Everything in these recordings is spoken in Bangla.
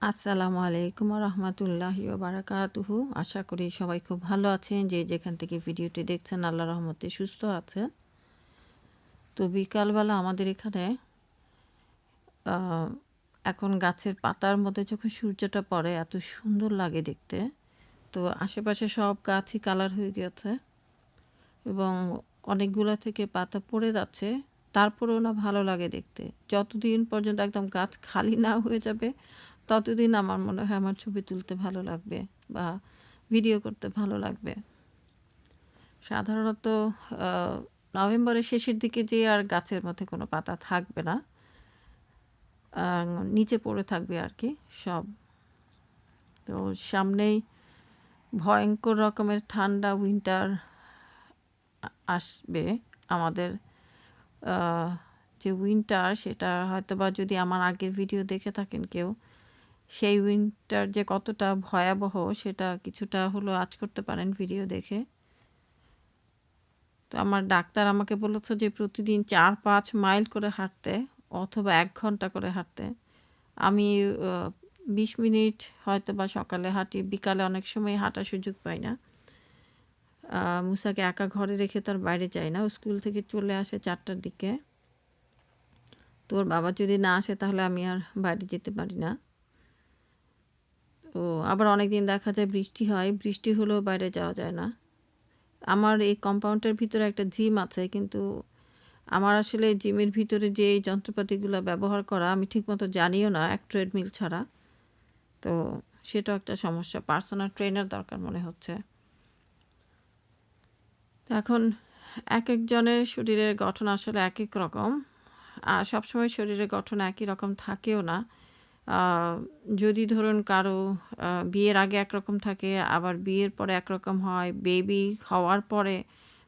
আসসালামু আলাইকুম রহমতুল্লাহি বারাকাতুহু আশা করি সবাই খুব ভালো আছেন, যে যেখান থেকে ভিডিওটি দেখছেন, আল্লাহ রহমতে সুস্থ আছেন। তো বিকালবেলা আমাদের এখানে এখন গাছের পাতার মধ্যে যখন সূর্যটা পড়ে, এত সুন্দর লাগে দেখতে। তো আশেপাশে সব গাছই কালার হয়ে গেছে এবং অনেকগুলো থেকে পাতা পড়ে যাচ্ছে। তারপরেও না ভালো লাগে দেখতে। যতদিন পর্যন্ত একদম গাছ খালি না হয়ে যাবে ততদিন আমার মনে হয় আমার ছবি তুলতে ভালো লাগবে বা ভিডিও করতে ভালো লাগবে। সাধারণত নভেম্বরের শেষের দিকে যে আর গাছের মধ্যে কোনো পাতা থাকবে না নিচে পড়ে থাকবে আর কি সব। তো সামনেই ভয়ঙ্কর রকমের ঠান্ডা উইন্টার আসবে আমাদের যে উইন্টার সেটা হয়তো বা যদি আমার আগের ভিডিও দেখে থাকেন কেউ সেই উইন্টার যে কতটা ভয়াবহ সেটা কিছুটা হলো আজ করতে পারেন ভিডিও দেখে। তো আমার ডাক্তার আমাকে বলেছে যে প্রতিদিন চার পাঁচ মাইল করে হাঁটতে অথবা এক ঘণ্টা করে হাঁটতে। আমি বিশ মিনিট হয়তো বা সকালে হাঁটি, বিকালে অনেক সময় হাঁটার সুযোগ পাই না। মুসাকে একা ঘরে রেখে তার বাইরে যাই না স্কুল থেকে চলে আসে চারটার দিকে। তোর বাবা যদি না আসে তাহলে আমি আর বাইরে যেতে পারি না। তো আবার অনেক দিন দেখা যায় বৃষ্টি হয়, বৃষ্টি হলেও বাইরে যাওয়া যায় না। আমার এই কম্পাউন্ডের ভিতরে একটা জিম আছে, কিন্তু আমার আসলে জিমের ভিতরে যে এই যন্ত্রপাতিগুলো ব্যবহার করা আমি ঠিকমতো জানিও না, এক ট্রেডমিল ছাড়া। তো সেটাও একটা সমস্যা, পার্সোনাল ট্রেনার দরকার মনে হচ্ছে। এখন এক একজনের শরীরের গঠন আসলে এক এক রকম। আর সবসময় শরীরের গঠন একই রকম থাকেও না। যদি ধরুন কারও বিয়ের আগে একরকম থাকে, আবার বিয়ের পরে একরকম হয় বেবি হওয়ার পরে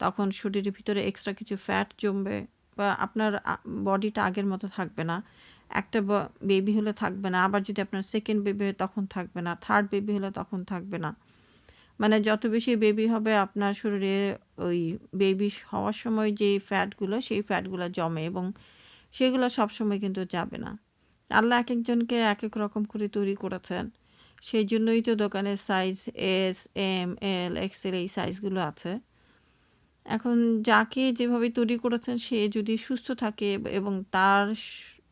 তখন শরীরের ভিতরে এক্সট্রা কিছু ফ্যাট জমবে বা আপনার বডিটা আগের মতো থাকবে না। একটা বেবি হলে থাকবে না, আবার যদি আপনার সেকেন্ড বেবি হয় তখন থাকবে না থার্ড বেবি হলে তখন থাকবে না। মানে যত বেশি বেবি হবে, আপনার শরীরে ওই বেবি হওয়ার সময় যে ফ্যাটগুলো সেই ফ্যাটগুলো জমে এবং সেগুলো সবসময় কিন্তু যাবে না। আল্লাহ এক একজনকে এক এক রকম করে তৈরি করেছেন। সেই জন্যই তো দোকানের size S M L XL এই সাইজগুলো আছে। এখন যাকে যেভাবে তৈরি করেছেন, সে যদি সুস্থ থাকে এবং তার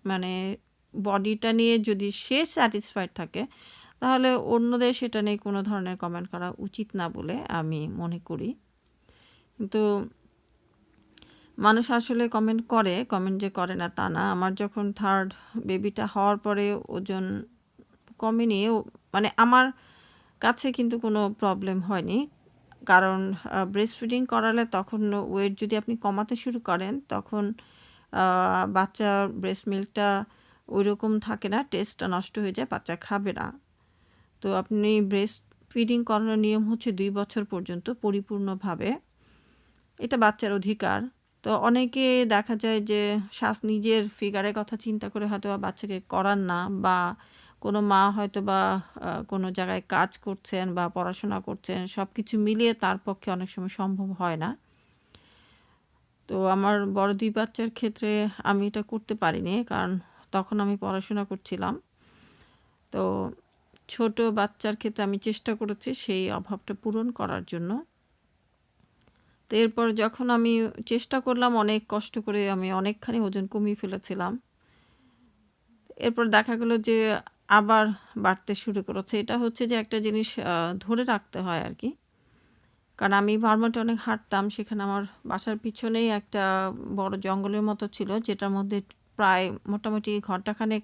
মানে বডিটা নিয়ে যদি সে স্যাটিসফাইড থাকে, তাহলে অন্যদের সেটা নিয়ে কোনো ধরনের কমেন্ট করা উচিত না বলে আমি মনে করি। কিন্তু মানুষ আসলে কমেন্ট করে কমেন্ট যে করে না তা না। আমার যখন থার্ড বেবিটা হওয়ার পরে ওজন কমেনি মানে আমার কাছে কিন্তু কোনো প্রবলেম হয়নি। কারণ ব্রেস্ট ফিডিং করালে তখন ওয়েট যদি আপনি কমাতে শুরু করেন, তখন বাচ্চার ব্রেস্ট মিল্কটা ওই রকম থাকে না টেস্টটা নষ্ট হয়ে যায়, বাচ্চা খাবে না। তো আপনি ব্রেস্ট ফিডিং করানোর নিয়ম হচ্ছে দুই বছর পর্যন্ত পরিপূর্ণভাবে। এটা বাচ্চার অধিকার। তো অনেকে দেখা যায় যে শ্বাস নিজের ফিগারের কথা চিন্তা করে হয়তো বা বাচ্চাকে করান না বা কোনো মা হয়তো বা কোনো জায়গায় কাজ করছেন বা পড়াশোনা করছেন সব কিছু মিলিয়ে তার পক্ষে অনেক সময় সম্ভব হয় না। তো আমার বড় দুই বাচ্চার ক্ষেত্রে আমি এটা করতে পারিনি কারণ তখন আমি পড়াশোনা করছিলাম। তো ছোট বাচ্চার ক্ষেত্রে আমি চেষ্টা করেছি সেই অভাবটা পূরণ করার জন্য। তো এরপর যখন আমি চেষ্টা করলাম, অনেক কষ্ট করে আমি অনেকখানি ওজন কমিয়ে ফেলেছিলাম। এরপর দেখা গেলো যে আবার বাড়তে শুরু করেছে। এটা হচ্ছে যে একটা জিনিস ধরে রাখতে হয় আর কি। কারণ আমি ভার্মন্টে অনেক হাঁটতাম, সেখানে আমার বাসার পিছনেই একটা বড় জঙ্গলের মতো ছিল, যেটার মধ্যে প্রায় মোটামুটি ঘন্টাখানেক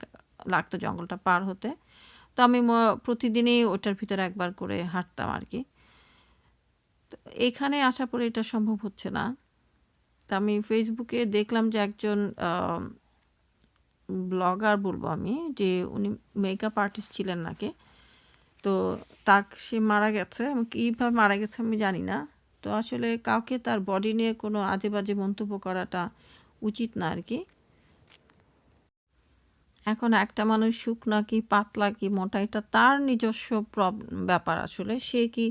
লাগতো জঙ্গলটা পার হতে। তো আমি প্রতিদিনই ওটার ভিতরে একবার করে হাঁটতাম আর কি। তো এখানে আসার পরে এটা সম্ভব হচ্ছে না। তা আমি ফেসবুকে দেখলাম যে একজন ব্লগার বলব আমি, যে উনি মেকআপ আর্টিস্ট ছিলেন নাকি। তো তাক, সে মারা গেছে। কীভাবে মারা গেছে আমি জানি না। তো আসলে কাউকে তার বডি নিয়ে কোনো আজে বাজে মন্তব্য করাটা উচিত না আর কি। এখন একটা মানুষ শুকনা কি পাতলা কি মোটা, এটা তার নিজস্ব ব্যাপার আসলে। সে কি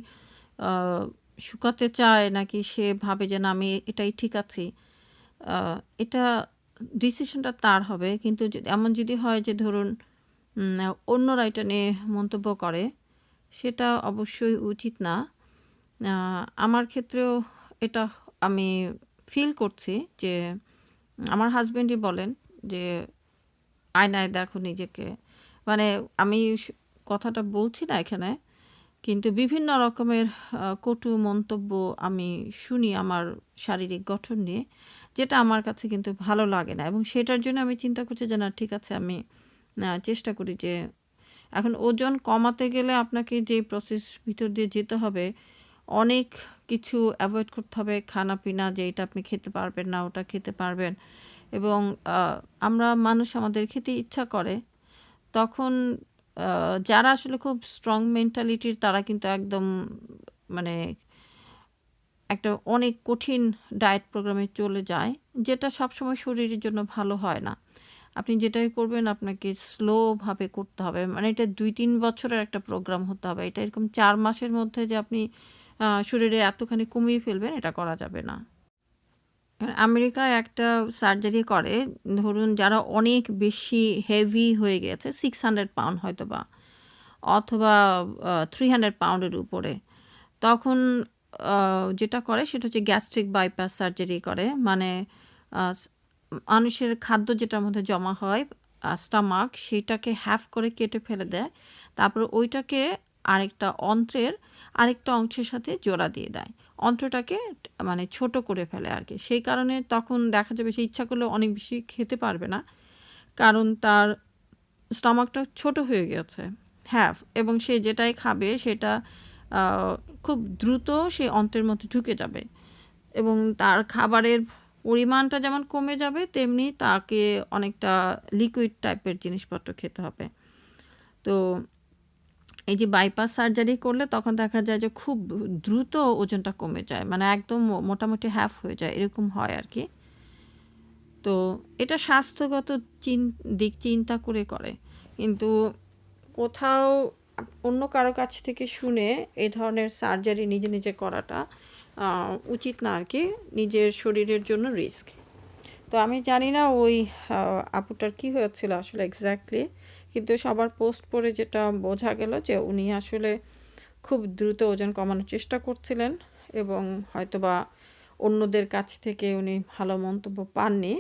শুকাতে চায় নাকি সে ভাবে যে না আমি এটাই ঠিক আছি এটা ডিসিশনটা তার হবে কিন্তু এমন যদি হয় যে ধরুন অন্যরা এটা নিয়ে মন্তব্য করে, সেটা অবশ্যই উচিত না। আমার ক্ষেত্রেও এটা আমি ফিল করছি যে আমার হাজব্যান্ডই বলেন যে, "আয়নায় দেখো নিজেকে।" মানে আমি কথাটা বলছি না এখানে। কিন্তু বিভিন্ন রকমের কটু মন্তব্য আমি শুনি আমার শারীরিক গঠন নিয়ে, যেটা আমার কাছে কিন্তু ভালো লাগে না এবং সেটার জন্য আমি চিন্তা করছি যে না ঠিক আছে আমি চেষ্টা করি যে এখন ওজন কমাতে গেলে আপনাকে যে প্রসেস ভিতর দিয়ে যেতে হবে, অনেক কিছু অ্যাভয়েড করতে হবে। খানা-পিনা যে এটা আপনি খেতে পারবেন না, ওটা খেতে পারবেন এবং আমরা মানুষ আমাদের খেতে ইচ্ছা করে। তখন যারা আসলে খুব স্ট্রং মেন্টালিটির তারা কিন্তু একদম মানে একটা অনেক কঠিন ডায়েট প্রোগ্রামে চলে যায়, যেটা সবসময় শরীরের জন্য ভালো হয় না। আপনি যেটাই করবেন আপনাকে স্লোভাবে করতে হবে। মানে এটা ২-৩ বছরের একটা প্রোগ্রাম হতে হবে। এটা এরকম চার মাসের মধ্যে যে আপনি শরীরে এতখানি কমিয়ে ফেলবেন, এটা করা যাবে না। আমেরিকায় একটা সার্জারি করে, ধরুন যারা অনেক বেশি হেভি হয়ে গেছে, 600 পাউন্ড হয়তো বা অথবা থ্রি হান্ড্রেড পাউন্ডের উপরে। তখন যেটা করে সেটা হচ্ছে গ্যাস্ট্রিক বাইপাস সার্জারি করে। মানে মানুষের খাদ্য যেটার মধ্যে জমা হয় স্টামাক সেটাকে হ্যাফ করে কেটে ফেলে দেয়। তারপরে ওইটাকে আরেকটা অন্ত্রের আরেকটা অংশের সাথে জোড়া দিয়ে দেয়। অন্ত্রটাকে মানে ছোট করে ফেলে আর কি সেই কারণে তখন দেখা যাবে সে ইচ্ছা করলে অনেক বেশি খেতে পারবে না। কারণ তার স্টমাকটা ছোট হয়ে গেছে। হ্যাঁ এবং সে যেটাই খাবে সেটা খুব দ্রুত সেই অন্ত্রের মধ্যে ঢুকে যাবে এবং তার খাবারের পরিমাণটা যেমন কমে যাবে, তেমনি তাকে অনেকটা লিকুইড টাইপের জিনিসপত্র খেতে হবে। তো এই যে বাইপাস সার্জারি করলে তখন দেখা যায় যে খুব দ্রুত ওজনটা কমে যায়। মানে একদম মোটামুটি হ্যাফ হয়ে যায়। এরকম হয় আর কি তো এটা স্বাস্থ্যগত চিন দিক চিন্তা করে করে। কিন্তু কোথাও অন্য কারও কাছ থেকে শুনে এই ধরনের সার্জারি নিজে, নিজে করাটা উচিত না আর কি নিজের শরীরের জন্য রিস্ক। তো আমি জানি না ওই আপুটার কি হয়েছিল আসলে এক্সাক্টলি। কিন্তু সবার পোস্ট পড়ে যেটা বোঝা গেল যে উনি আসলে খুব দ্রুত ওজন কমানোর চেষ্টা করছিলেন এবং হয়তোবা অন্যদের কাছ থেকে উনি ভালো মন্তব্য পাননি।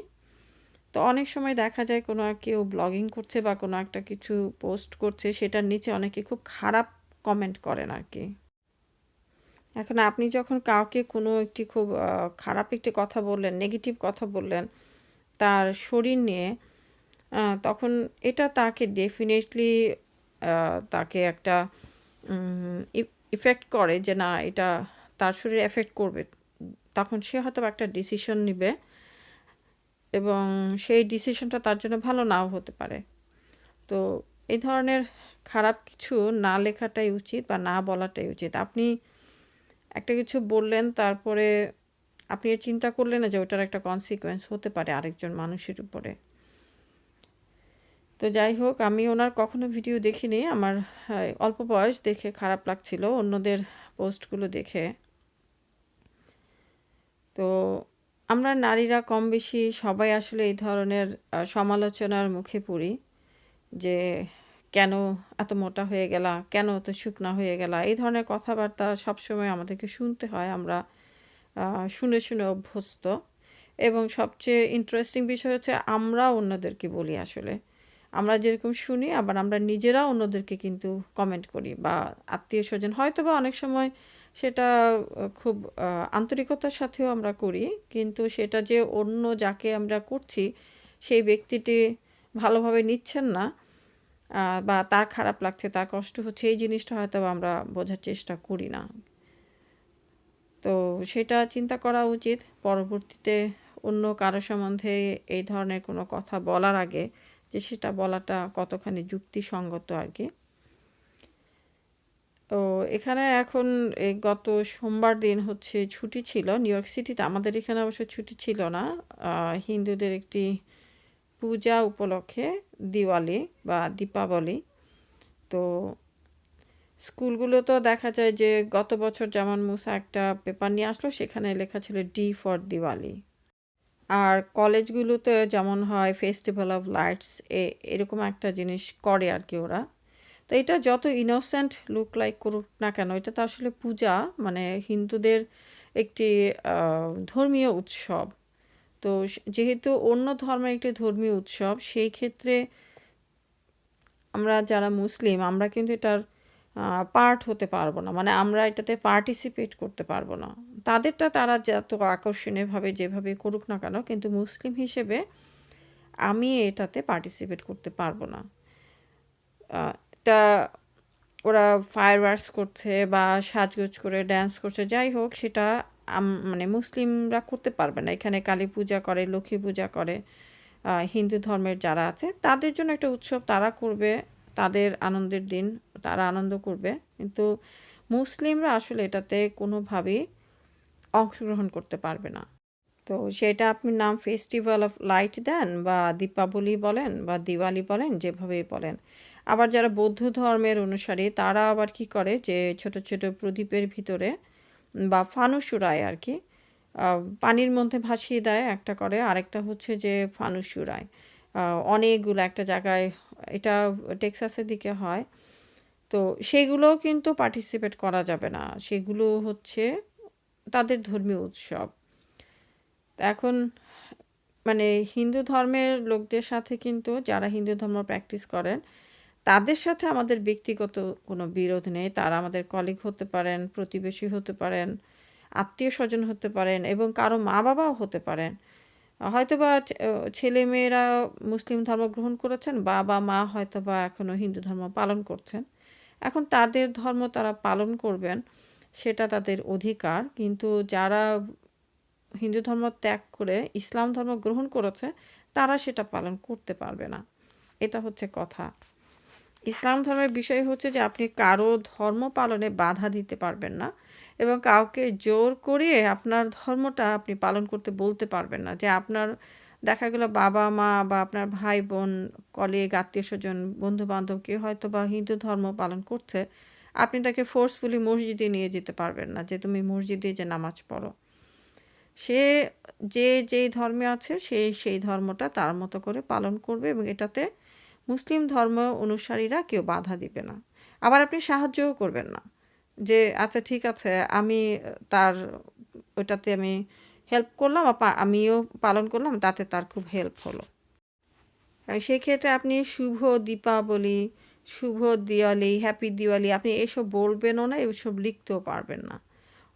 তো অনেক সময় দেখা যায় কোনো কেউ ব্লগিং করছে বা কোনো একটা কিছু পোস্ট করছে সেটার নিচে অনেকে খুব খারাপ কমেন্ট করেন আর কি এখন আপনি যখন কাউকে কোনো একটি খুব খারাপ একটি কথা বললেন, নেগেটিভ কথা বললেন, তার শরীর নিয়ে তখন এটা তাকে ডেফিনিটলি তাকে একটা ইফেক্ট করে যে না, এটা তার শরীরে এফেক্ট করবে। তখন সে হয়তো একটা ডিসিশন নিবে এবং সেই ডিসিশনটা তার জন্য ভালো নাও হতে পারে। তো এই ধরনের খারাপ কিছু না লেখাটাই উচিত বা না বলাটাই উচিত। আপনি একটা কিছু বললেন, তারপরে আপনি চিন্তা করলেন না যে ওটার একটা কনসিকুয়েন্স হতে পারে আরেকজন মানুষের উপরে। তো যাই হোক আমি ওনার কখনো ভিডিও দেখিনি। আমার অল্প বয়স দেখে খারাপ লাগছিল অন্যদের পোস্টগুলো দেখে। তো আমরা নারীরা কম বেশি সবাই আসলে এই ধরনের সমালোচনার মুখে পড়ি। যে কেন এত মোটা হয়ে গেলা? কেন এত শুকনা হয়ে গেলা? এই ধরনের কথাবার্তা সবসময় আমাদেরকে শুনতে হয়। আমরা শুনে, শুনে অভ্যস্ত এবং সবচেয়ে ইন্টারেস্টিং বিষয় হচ্ছে আমরাও অন্যদেরকে বলি আসলে। আমরা যেরকম শুনি আবার আমরা নিজেরাও অন্যদেরকে কিন্তু কমেন্ট করি বা আত্মীয় স্বজন হয়তো বা অনেক সময় সেটা খুব আন্তরিকতার সাথেও আমরা করি। কিন্তু সেটা যে অন্য যাকে আমরা করছি সেই ব্যক্তিটি ভালোভাবে নিচ্ছেন না বা তার খারাপ লাগছে, তার কষ্ট হচ্ছে এই জিনিসটা হয়তোবা আমরা বোঝার চেষ্টা করি না। তো সেটা চিন্তা করা উচিত পরবর্তীতে অন্য কারও সম্বন্ধে এই ধরনের কোনো কথা বলার আগে যে সেটা বলাটা কতখানি যুক্তিসঙ্গত আর কি তো এখানে এখন গত সোমবার দিন হচ্ছে ছুটি ছিল, নিউ ইয়র্ক সিটিতে। আমাদের এখানে অবশ্য ছুটি ছিল না। হিন্দুদের একটি পূজা উপলক্ষে দিওয়ালি বা দীপাবলি। তো স্কুলগুলোতেও দেখা যায় যে গত বছর যেমন মুসা একটা পেপার নিয়ে আসলো, সেখানে লেখা ছিল ডি ফর দিওয়ালি। আর কলেজগুলোতে যেমন হয় ফেস্টিভ্যাল অফ লাইটস এ, এরকম একটা জিনিস করে আর কি ওরা। তো এটা যত ইনোসেন্ট লুক লাইক করুক না কেন, এটা তো আসলে পূজা মানে হিন্দুদের একটি ধর্মীয় উৎসব। তো যেহেতু অন্য ধর্মের একটি ধর্মীয় উৎসব, সেই ক্ষেত্রে আমরা যারা মুসলিম, আমরা কিন্তু এটার পার্ট হতে পারব না। মানে আমরা এটাতে পার্টিসিপেট করতে পারব না। তাদেরটা তারা যত আকর্ষণীয়ভাবে যেভাবে করুক না কেন, কিন্তু মুসলিম হিসেবে আমি এটাতে পার্টিসিপেট করতে পারব না। এটা ওরা ফায়ারওয়ার্কস করছে বা সাজগোজ করে ড্যান্স করছে, যাই হোক, সেটা মানে মুসলিমরা করতে পারবে না। এখানে কালী পূজা করে, লক্ষ্মী পূজা করে হিন্দু ধর্মের যারা আছে, তাদের জন্য একটা উৎসব তারা করবে। তাদের আনন্দের দিন তারা আনন্দ করবে। কিন্তু মুসলিমরা আসলে এটাতে কোনোভাবেই অংশগ্রহণ করতে পারবে না। তো সেটা আপনি নাম ফেস্টিভ্যাল অফ লাইট দেন বা দীপাবলি বলেন বা দিওয়ালি বলেন যেভাবেই বলেন। আবার যারা বৌদ্ধ ধর্মের অনুসারী তারা আবার কি করে যে ছোট ছোট প্রদীপের ভিতরে বা ফানুসুরায় আর কি পানির মধ্যে ভাসিয়ে দেয়। একটা করে আরেকটা হচ্ছে যে ফানুস উড়ায় আহ, অনেকগুলো একটা জায়গায়, এটা টেক্সাসের দিকে হয়। তো সেগুলোও কিন্তু পার্টিসিপেট করা যাবে না। সেগুলো হচ্ছে তাদের ধর্মীয় উৎসব। এখন মানে হিন্দু ধর্মের লোকদের সাথে কিন্তু, যারা হিন্দু ধর্ম প্র্যাকটিস করেন, তাদের সাথে আমাদের ব্যক্তিগত কোনো বিরোধ নেই। তারা আমাদের কলিগ হতে পারেন, প্রতিবেশী হতে পারেন, আত্মীয় স্বজন হতে পারেন এবং কারও মা বাবাও হতে পারেন। হয়তোবা ছে- আহ, ছেলে মেয়েরা মুসলিম ধর্ম গ্রহণ করেছেন বাবা মা হয়তোবা এখনও হিন্দু ধর্ম পালন করছেন। এখন তাদের ধর্ম তারা পালন করবেন সেটা তাদের অধিকার। কিন্তু যারা হিন্দু ধর্ম ত্যাগ করে ইসলাম ধর্ম গ্রহণ করেছে তারা সেটা পালন করতে পারবে না। এটা হচ্ছে কথা। ইসলাম ধর্মের বিষয় হচ্ছে যে আপনি কারও ধর্ম পালনে বাধা দিতে পারবেন না। এবং কাউকে জোর করিয়ে আপনার ধর্মটা আপনি পালন করতে বলতে পারবেন না। যে আপনার দেখা গেল বাবা মা বা আপনার ভাই বোন, কলিগ, আত্মীয় স্বজন বন্ধু বান্ধব কেউ হয়তো বা হিন্দু ধর্ম পালন করছে, আপনি তাকে ফোর্সফুলি মসজিদে নিয়ে যেতে পারবেন না। যে তুমি মসজিদে যে নামাজ পড়ো। সে যে যেই ধর্মে আছে, সে সেই ধর্মটা তার মতো করে পালন করবে এবং এটাতে মুসলিম ধর্ম অনুসারীরা কেউ বাধা দিবে না। আবার আপনি সাহায্যও করবেন না। যে আচ্ছা ঠিক আছে, আমি তার, ওটাতে আমি হেল্প করলাম আমিও পালন করলাম, তাতে তার খুব হেল্প হলো। সেক্ষেত্রে আপনি শুভ দীপাবলি, শুভ দিওয়ালি হ্যাপি দিওয়ালি, আপনি এসব বলবেনও না, এসব লিখতেও পারবেন না।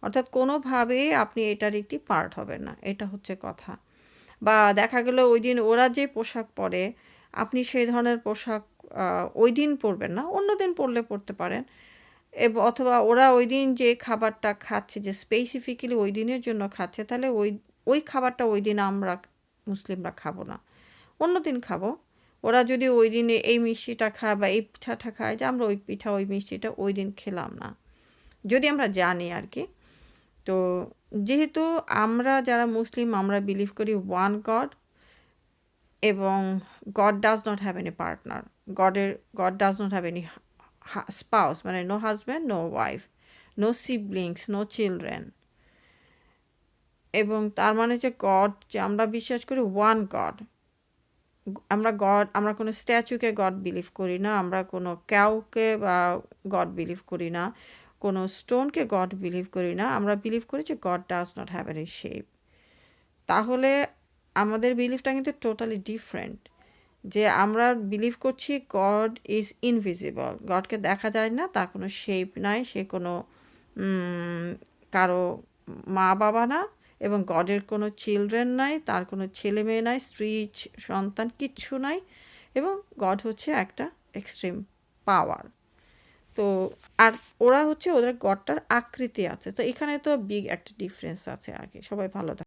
অর্থাৎ কোনোভাবেই আপনি এটার একটি পার্ট হবেন না, এটা হচ্ছে কথা। বা দেখা গেল ওই দিন ওরা যে পোশাক পরে, আপনি সেই ধরনের পোশাক ওই দিন পরবেন না, অন্য দিন পরলে পরতে পারেন। অথবা ওরা ওই দিন যে খাবারটা খাচ্ছে, যে স্পেসিফিক্যালি ওই দিনের জন্য খাচ্ছে, তাহলে ওই ওই খাবারটা ওই দিন আমরা মুসলিমরা খাব না। অন্য দিন খাব। ওরা যদি ওই দিনে এই মিষ্টিটা খায় বা এই পিঠাটা খায়, যে আমরা ওই পিঠা, ওই মিষ্টিটা ওই দিন খেলাম না। যদি আমরা জানি আর কি। তো যেহেতু আমরা যারা মুসলিম, আমরা বিলিভ করি ওয়ান গড এবং god does not have any partner গডের god does not have any spouse মানে no husband no wife no siblings no children এবং তার মানে যে গড যে আমরা বিশ্বাস করি ওয়ান গড আমরা গড আমরা কোনো স্ট্যাচুকে গড বিলিভ করি না, আমরা কোনো ক্যাউকে বা গড বিলিভ করি না, কোনো স্টোনকে গড বিলিভ করি না, আমরা বিলিভ করি যে god does not have any shape তাহলে আমাদের বিলিফটা কিন্তু টোটালি ডিফারেন্ট যে আমরা বিলিভ করছি গড ইজ ইনভিজিবল গডকে দেখা যায় না, তার কোনো শেপ নাই, সে কোনো কারও মা বাবা না এবং গডের কোনো চিলড্রেন নাই, তার কোনো ছেলে মেয়ে নাই, স্ত্রী, সন্তান কিচ্ছু নাই এবং গড হচ্ছে একটা এক্সট্রিম পাওয়ার তো, আর ওরা হচ্ছে ওদের গডটার আকৃতি আছে। তো এখানে তো বিগ একটা ডিফারেন্স আছে আর কি। সবাই ভালো